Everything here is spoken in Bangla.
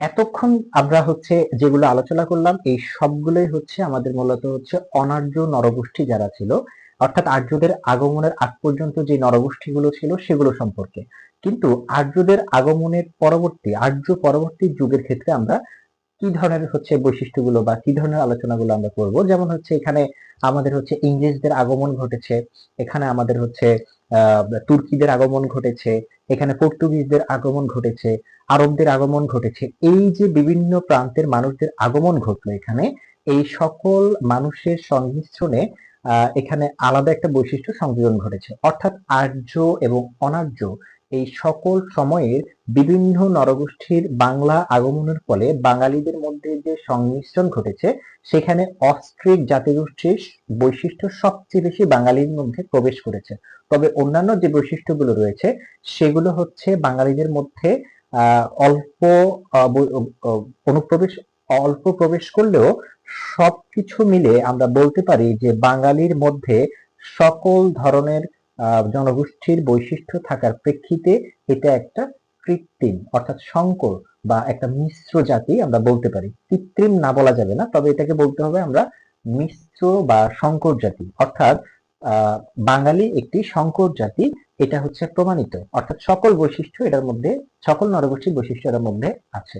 এতক্ষণ আমরা হচ্ছে যেগুলো আলোচনা করলাম, এই সবগুলোই হচ্ছে আমাদের মূলত হচ্ছে অনার্য নরগোষ্ঠী যারা ছিল, অর্থাৎ আর্যদের আগমনের আগ পর্যন্ত যে নরগোষ্ঠীগুলো ছিল সেগুলো সম্পর্কে। কিন্তু আর্যদের আগমনের পরবর্তী, আর্য পরবর্তী যুগের ক্ষেত্রে আমরা কি ধরনের হচ্ছে বৈশিষ্ট্যগুলো বা কি ধরনের আলোচনাগুলো আমরা করব? যেমন হচ্ছে এখানে আমাদের হচ্ছে ইংরেজদের আগমন ঘটেছে, এখানে আমাদের হচ্ছে, আহ, তুর্কিদের আগমন ঘটেছে এখানে পর্তুগিজদের আগমন ঘটেছে, আরবদের আগমন ঘটেছে। এই যে বিভিন্ন প্রান্তের মানুষদের আগমন ঘটলো এখানে, এই সকল মানুষের সংমিশ্রণে এখানে আলাদা একটা বৈশিষ্ট্য সংযোজন ঘটেছে। অর্থাৎ আর্য এবং অনার্য এই সকল সময়ের বিভিন্ন নরগোষ্ঠীর বাংলা আগমনের ফলে বাঙালিদের মধ্যে যে সংমিশ্রণ ঘটেছে, সেখানে অস্ট্রিক জাতিগোষ্ঠীর বৈশিষ্ট্য সবচেয়ে বেশি বাঙালির মধ্যে প্রবেশ করেছে। তবে অন্যান্য যে বৈশিষ্ট্যগুলো রয়েছে, সেগুলো হচ্ছে বাঙালিদের মধ্যে অল্প অনুপ্রবেশ, অল্প প্রবেশ করলেও সবকিছু মিলে আমরা বলতে পারি যে বাঙালির মধ্যে সকল ধরনের জনগোষ্ঠীর বৈশিষ্ট্য থাকার প্রেক্ষিতে এটা একটা কৃত্রিম, অর্থাৎ সংকর বা একটা মিশ্র জাতি আমরা বলতে পারি। কৃত্রিম না বলা যাবে না, তবে এটাকে বলতে হবে আমরা মিশ্র বা সংকর জাতি। অর্থাৎ বাঙালি একটি সংকর জাতি, এটা হচ্ছে প্রমাণিত। অর্থাৎ সকল বৈশিষ্ট্য এটার মধ্যে, সকল নরগোষ্ঠীর বৈশিষ্ট্য এটার মধ্যে আছে।